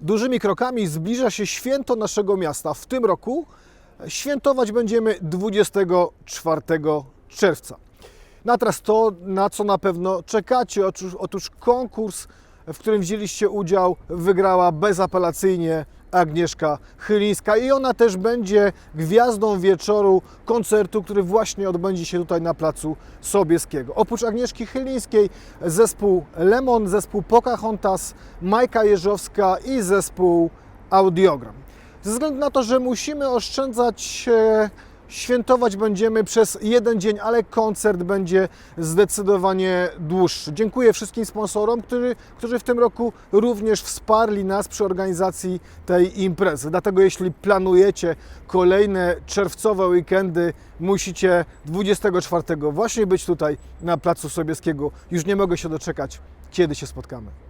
Dużymi krokami zbliża się święto naszego miasta. W tym roku świętować będziemy 24 czerwca. Na teraz to, na co na pewno czekacie, otóż, otóż konkurs, w którym wzięliście udział, wygrała bezapelacyjnie Agnieszka Chylińska i ona też będzie gwiazdą wieczoru koncertu, który właśnie odbędzie się tutaj na placu Sobieskiego. Oprócz Agnieszki Chylińskiej zespół Lemon, zespół Pocahontas, Majka Jeżowska i zespół Audiogram. Ze względu na to, że musimy oszczędzać, e, świętować będziemy przez jeden dzień, ale koncert będzie zdecydowanie dłuższy. Dziękuję wszystkim sponsorom, którzy, którzy w tym roku również wsparli nas przy organizacji tej imprezy. Dlatego jeśli planujecie kolejne czerwcowe weekendy, musicie 24 właśnie być tutaj na Placu Sobieskiego. Już nie mogę się doczekać, kiedy się spotkamy.